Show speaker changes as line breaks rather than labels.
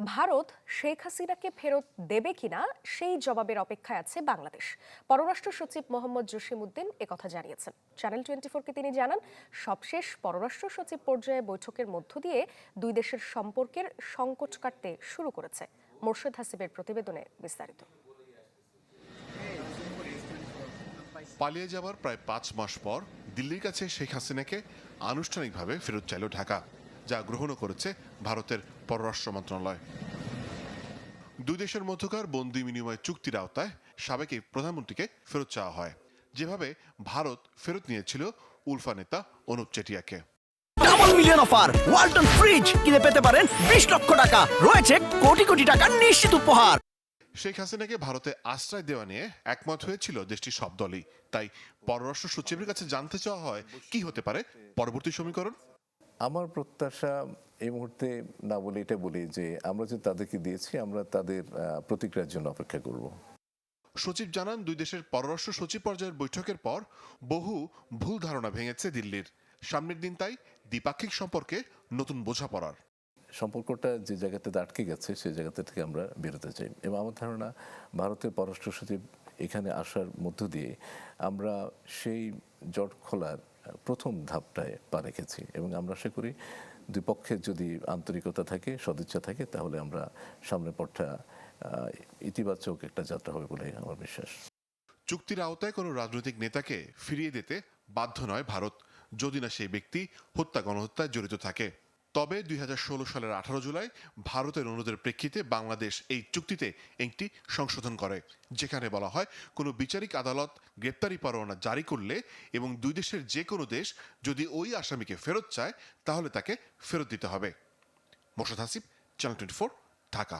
ভারত শেখ হাসিনাকে ফেরত দেবে কিনা সেই জবাবের অপেক্ষায় আছে বাংলাদেশ। পররাষ্ট্র সচিব মোহাম্মদ জসিমউদ্দিন একথা জানিয়েছেন। চ্যানেল টোয়েন্টি ফোরকে তিনি জানান, সবশেষ পররাষ্ট্র সচিব পর্যায়ে বৈঠকের মধ্য দিয়ে দুই দেশের সম্পর্কের সংকট কাটতে শুরু করেছে। মোর্শেদ হাসিবের প্রতিবেদনে বিস্তারিত।
পালিয়ে যাওয়ার প্রায় পাঁচ মাস পর দিল্লির কাছে শেখ হাসিনাকে আনুষ্ঠানিকভাবে ফেরত চাইল ঢাকা। যা গ্রহণও করেছে ভারতের পররাষ্ট্র মন্ত্রণালয়। দুই দেশের মধ্যকার বন্দি বিনিময় চুক্তির আওতায় সাবেক প্রধানমন্ত্রীকে ফেরত চাওয়া হয়। যেভাবে ভারত ফেরত নিয়েছিল উলফা নেতা Anup Chetia.
Double million offer Walton fridge কিনে পেতে পারেন বিশ লক্ষ টাকা। রয়েছে কোটি কোটি টাকার নিশ্চিত উপহার।
শেখ হাসিনাকে ভারতে আশ্রয় দেওয়া নিয়ে একমত হয়েছিল দেশটির সব দলই। তাই পররাষ্ট্র সচিবের কাছে জানতে চাওয়া হয় কি হতে পারে পরবর্তী সমীকরণ?
আমার প্রত্যাশা এই মুহূর্তে না বলে এটা বলি যে আমরা যে তাদেরকে দিয়েছি আমরা তাদের প্রতিক্রিয়ার জন্য অপেক্ষা করব।
সচিব জানান দুই দেশের পররাষ্ট্র সচিব পর্যায়ের বৈঠকের পর বহু ভুল ধারণা ভেঙেছে দিল্লির। সামনের দিন তাই দ্বিপাক্ষিক সম্পর্কে নতুন বোঝাপড়ার।
সম্পর্কটা যে জায়গাতে আটকে গেছে সেই জায়গাতে থেকে আমরা বেরোতে চাই। এবং আমার ধারণা ভারতের পররাষ্ট্র সচিব এখানে আসার মধ্য দিয়ে আমরা সেই জট খোলার প্রথম ধাপটায় পা রেখেছি এবং আমরা আশা করি দুই পক্ষের যদি আন্তরিকতা থাকে, সদিচ্ছা থাকে, তাহলে আমরা সামনের পথটা ইতিবাচক একটা যাত্রা হবে বলে আমার বিশ্বাস।
চুক্তির আওতায় কোনো রাজনৈতিক নেতাকে ফিরিয়ে দিতে বাধ্য নয় ভারত। যদি না সেই ব্যক্তি, হত্যা, গণহত্যায় জড়িত থাকে। তবে দুই হাজার ষোলো সালের আঠারো জুলাই ভারতের অনুরোধের প্রেক্ষিতে বাংলাদেশ এই চুক্তিতে একটি সংশোধন করে, যেখানে বলা হয় কোনো বিচারিক আদালত গ্রেপ্তারি পরোয়ানা জারি করলে এবং দুই দেশের যে কোনো দেশ যদি ওই আসামিকে ফেরত চায়, তাহলে তাকে ফেরত দিতে হবে। Moshad Hasib channel twenty Dhaka.